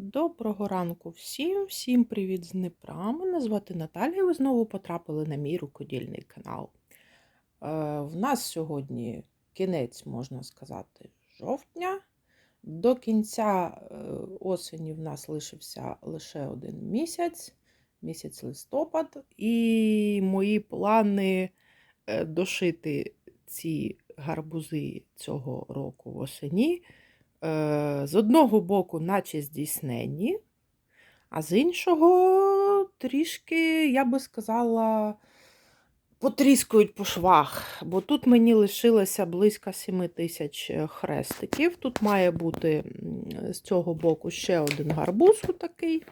Доброго ранку всім, всім привіт з Дніпра. Мене звати Наталія. Ви знову потрапили на мій рукодільний канал. Е, в нас сьогодні кінець, можна сказати, жовтня. До кінця е, осені в нас лишився лише один місяць, місяць листопад, і мої плани е, дошити ці гарбузи цього року восені е, з одного боку, наче здійсненні, а з іншого трішки, я би сказала, потріскують по швах. Бо тут мені лишилося близько 7 тисяч хрестиків. Тут має бути з цього боку ще один гарбуз такий.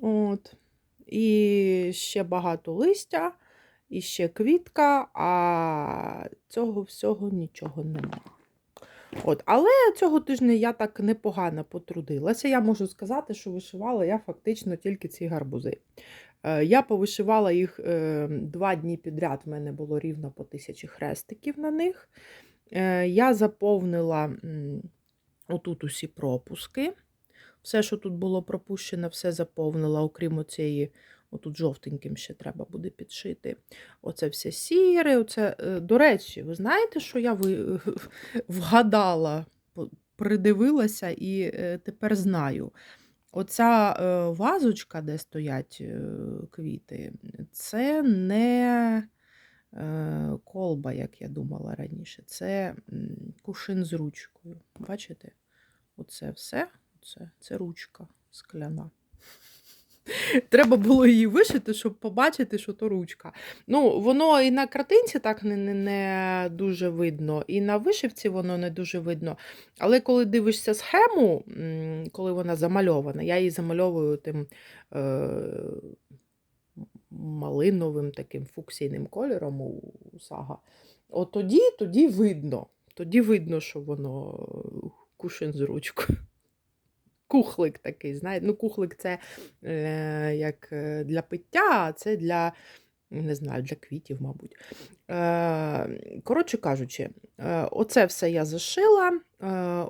От. І ще багато листя, і ще квітка, а цього всього нічого немає. От, але цього тижня я так непогано потрудилася. Я можу сказати, що вишивала я фактично тільки ці гарбузи. Е, Я повишивала їх е, два дні підряд, в мене було рівно по тисячі хрестиків на них. Е, Я заповнила отут усі пропуски. Все, що тут було пропущено, все заповнила, окрім оцієї, отут жовтеньким ще треба буде підшити. Оце все сіре. Оце... е, До речі, ви знаєте, що я вгадала, придивилася і е, тепер знаю. Оця е, вазочка, де стоять квіти, це не колба, як я думала раніше. Це кушин з ручкою. Бачите? Оце все. Оце, це ручка скляна. Треба було її вишити, щоб побачити, що то ручка. Ну, воно і на картинці так не, не, не дуже видно, і на вишивці воно не дуже видно. Але коли дивишся схему, коли вона замальована, я її замальовую тим е, малиновим таким фуксійним кольором у сага. От тоді, тоді видно. Тоді видно, що воно е, кушин з ручкою. Кухлик такий, знаєте, ну кухлик це е, як е, для пиття, а це для, не знаю, для квітів, мабуть. Е, коротше кажучи, е, оце все я зашила,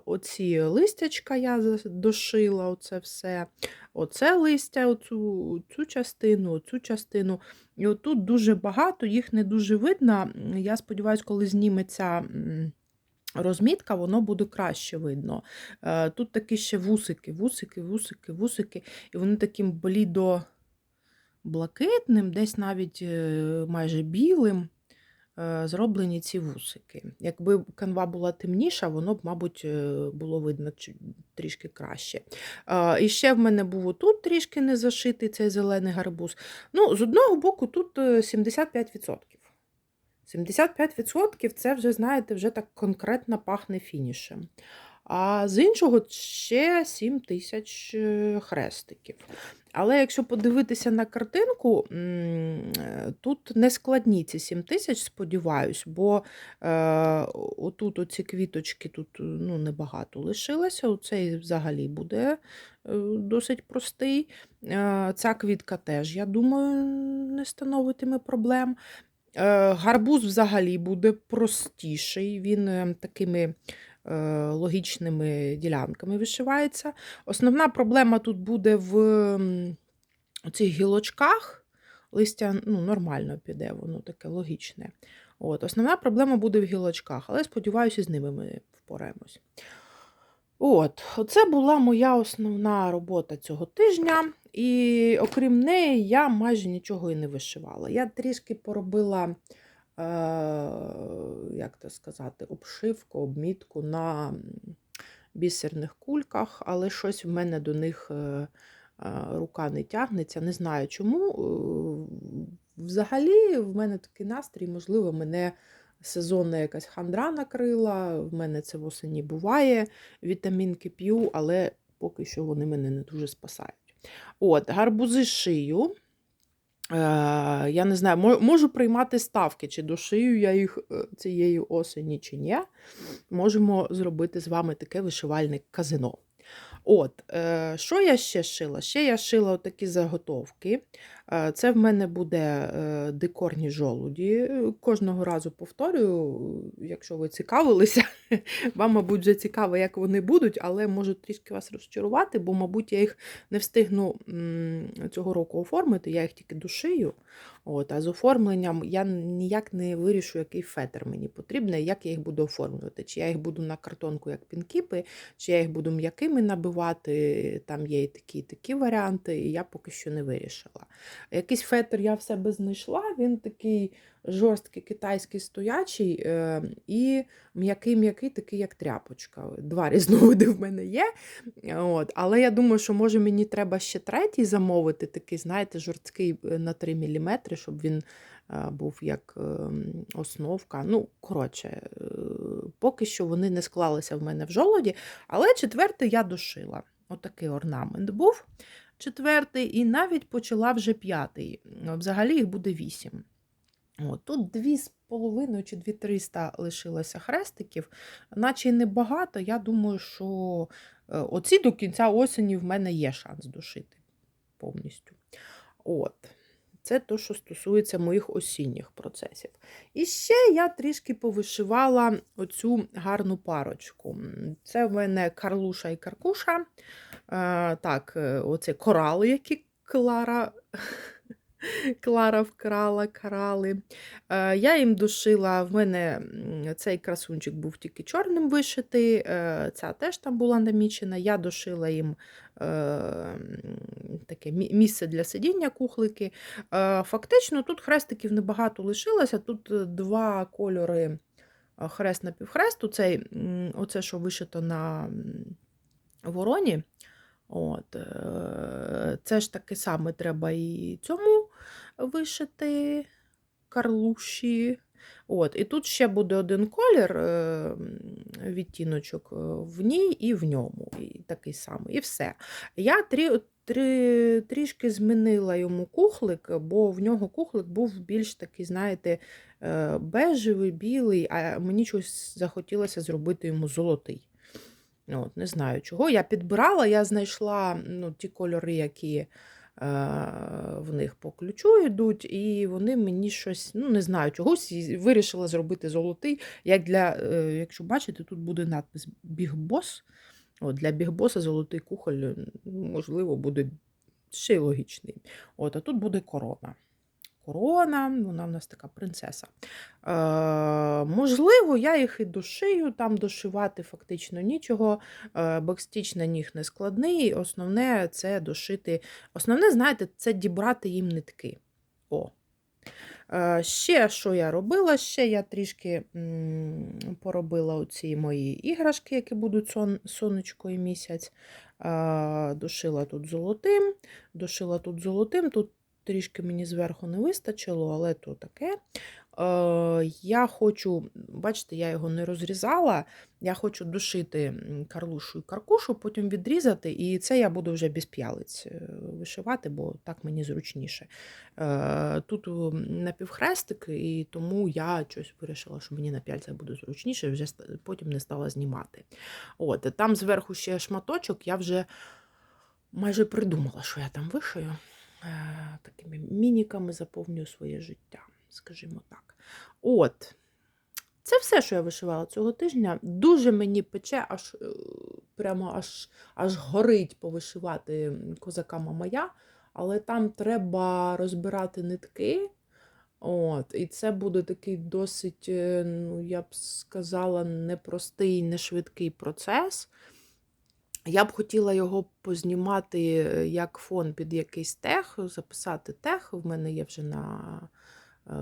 оці листячка я дошила, оце все, оце листя, оцю, цю частину, цю частину. І отут дуже багато, їх не дуже видно. Я сподіваюся, коли зніметься. Розмітка, воно буде краще видно. Е, Тут такі ще вусики, вусики, вусики, вусики, і вони таким блідо блакитним, десь навіть е, майже білим е, зроблені ці вусики. Якби канва була темніша, воно б, мабуть, було видно трішки краще. І ще в мене був отут трішки не зашитий цей зелений гарбуз. Ну, з одного боку, тут е, 75%. 75% це вже, знаєте, вже так конкретно пахне фінішем. А з іншого ще 7 тисяч е, хрестиків. Але якщо подивитися на картинку, тут не складні ці 7 тисяч, сподіваюсь, бо е, отут оці квіточки тут е, ну, небагато лишилося. Оцей взагалі буде е, досить простий. Е, Ця квітка теж, я думаю, не становитиме проблем. Е, Гарбуз взагалі буде простіший, він е, такими е, логічними ділянками вишивається. Основна проблема тут буде в цих гілочках. Листя ну, нормально піде, воно таке логічне. От, Основна проблема буде в гілочках, але сподіваюся, з ними ми впораємось. От, оце була моя основна робота цього тижня, і окрім неї, я майже нічого і не вишивала. Я трішки поробила, е, як то сказати, обшивку, обмітку на бісерних кульках, але щось в мене до них е, е, рука не тягнеться. Не знаю чому. Е, Взагалі, в мене такий настрій, можливо, мене сезонна якась хандра накрила. В мене це восені буває. Вітамінки п'ю, але поки що вони мене не дуже спасають. От, гарбузи шию. Е, я не знаю, можу приймати ставки, чи дошию я їх е, цієї осені, чи ні. Можемо зробити з вами таке вишивальне казино. От, е, що я ще шила? Ще я шила такі заготовки. Е, Це в мене буде е, декорні жолуді. Е, Кожного разу повторюю, якщо ви цікавилися, вам, мабуть, вже цікаво, як вони будуть, але можу трішки вас розчарувати, бо, мабуть, я їх не встигну цього року оформити, я їх тільки душию. От, а з оформленням я ніяк не вирішу, який фетр мені потрібний, як я їх буду оформлювати. Чи я їх буду на картонку, як пінкіпи, чи я їх буду м'якими набивати. Там є і такі, і такі варіанти, і я поки що не вирішила. Якийсь фетр я в себе знайшла, він такий жорсткий китайський стоячий е, і м'який-м'який, такий, як тряпочка. Два різновиди в мене є. От. Але я думаю, що може мені треба ще третій замовити, такий, знаєте, жорсткий е, на 3 мм, щоб він е, був як основка. Ну, коротше, е, поки що вони не склалися в мене в жолоді, але четвертий я дошила. Отакий орнамент був четвертий, і навіть почала вже п'ятий. Взагалі їх буде вісім. От, тут дві з половиною чи дві триста лишилося хрестиків, наче й небагато. Я думаю, що е, оці до кінця осені в мене є шанс дошити повністю. От. Це то, що стосується моїх осінніх процесів. І ще я трішки повишивала оцю гарну парочку. Це в мене Карлуша і Каркуша. Е, так, е, оце корали, які Клара. Клара вкрала, карали. Е, Я їм душила, в мене цей красунчик був тільки чорним вишитий, ця теж там була намічена. Я дошила їм таке місце для сидіння кухлики. Фактично, тут хрестиків небагато лишилося. Тут два кольори хрест на півхресту. Цей, оце, що вишито на вороні. От, е, це ж таке саме треба і цьому вишити карлуші. От, і тут ще буде один колір, е, відтіночок е, в ній і в ньому. І такий самий. І все. Я трі, трі, трішки змінила йому кухлик, бо в нього кухлик був більш такий, знаєте, бежевий, білий, а мені щось захотілося зробити йому золотий. От, Не знаю чого. Я підбирала, я знайшла ну, ті кольори, які е, в них по ключу йдуть, і вони мені щось, ну не знаю, чогось вирішила зробити золотий. Як для, е, Якщо бачите, тут буде надпис Boss. От, Для Boss золотий кухоль, ну, можливо, буде ще й логічний. От, А тут буде корона. Корона, вона в нас така принцеса. Е, можливо, я їх і дошию, там дошивати фактично нічого. Е, бекстіч на них не складний. Основне це дошити. Основне, знаєте, це дібрати їм нитки. О. Е, ще що я робила? Ще я трішки м, поробила оці мої іграшки, які будуть сон, сонечко і місяць. Е, дошила тут золотим, дошила тут золотим. Тут трішки мені зверху не вистачило, але то таке. Е, я хочу, бачите, я його не розрізала. Я хочу душити карлушу і каркушу, потім відрізати, і це я буду вже без п'ялиць е, вишивати, бо так мені зручніше. Е, Тут напівхрестик, і тому я щось вирішила, що мені на п'яльцях буде зручніше, вже потім не стала знімати. От, там зверху ще шматочок, я вже майже придумала, що я там вишию. Е, Такими мініками заповнюю своє життя, скажімо так. От. Це все, що я вишивала цього тижня. Дуже мені пече, аж е, прямо аж, аж горить повишивати козака Мамая, але там треба розбирати нитки. От, і це буде такий досить, е, ну, я б сказала, непростий, не швидкий процес. Я б хотіла його познімати е, як фон під якийсь тех, записати тех. В мене є вже на е,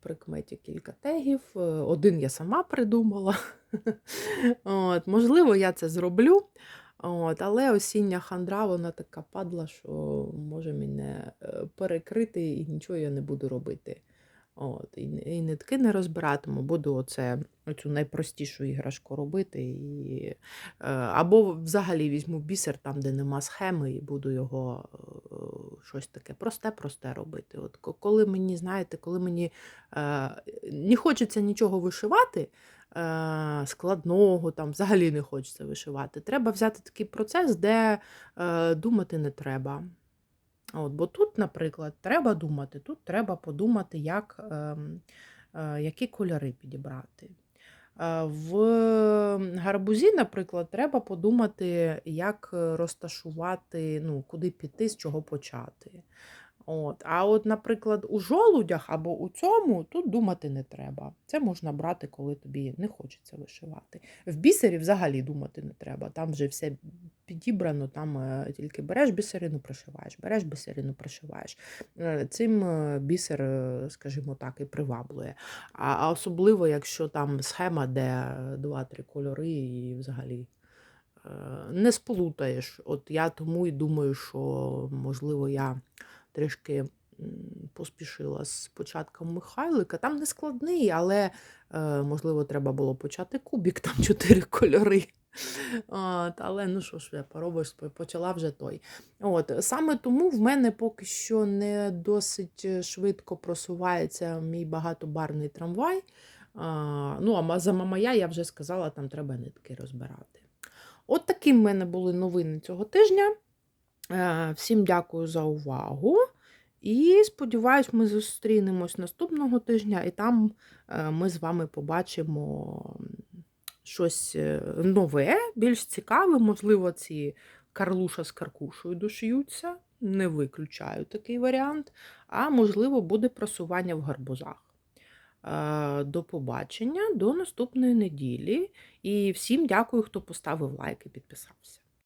прикметі кілька тегів. Е, Один я сама придумала. От, можливо, я це зроблю. От, але осіння хандра, вона така падла, що може мене е, перекрити і нічого я не буду робити. От, і, і нитки не розбиратиму, буду оце, оцю найпростішу іграшку робити. І, е, або взагалі візьму бісер там, де нема схеми, і буду його е, щось таке просте-просте робити. От, коли мені, знаєте, коли мені е, не хочеться нічого вишивати, е, складного, там взагалі не хочеться вишивати. Треба взяти такий процес, де е, думати не треба. От, бо тут, наприклад, треба думати, тут треба подумати, як, е, е, які кольори підібрати. Е, В гарбузі, наприклад, треба подумати, як розташувати, ну, куди піти, з чого почати. От. А от, наприклад, у жолудях або у цьому тут думати не треба. Це можна брати, коли тобі не хочеться вишивати. В бісері взагалі думати не треба. Там вже все підібрано, там е, тільки береш бісерину, пришиваєш, береш бісерину, пришиваєш. Е, Цим е, бісер, скажімо так, і приваблює. А особливо, якщо там схема, де два-три кольори і взагалі не сполутаєш. От я тому і думаю, що можливо я трішки поспішила з початком Михайлика. Там не складний, але е, можливо треба було почати кубік, там чотири кольори. От, але ну що ж я поробиш, почала вже той. От, саме тому в мене поки що не досить швидко просувається мій багатобарний трамвай. А, ну, а за Мамая я вже сказала, там треба нитки розбирати. От такі в мене були новини цього тижня. Е, Всім дякую за увагу. І сподіваюсь, ми зустрінемось наступного тижня, і там е, ми з вами побачимо щось е, нове, більш цікаве. Можливо, ці Карлуша з Каркушою дошиються. Не виключаю такий варіант. А можливо, буде просування в гарбузах. До побачення, до наступної неділі. І всім дякую, хто поставив лайк і підписався.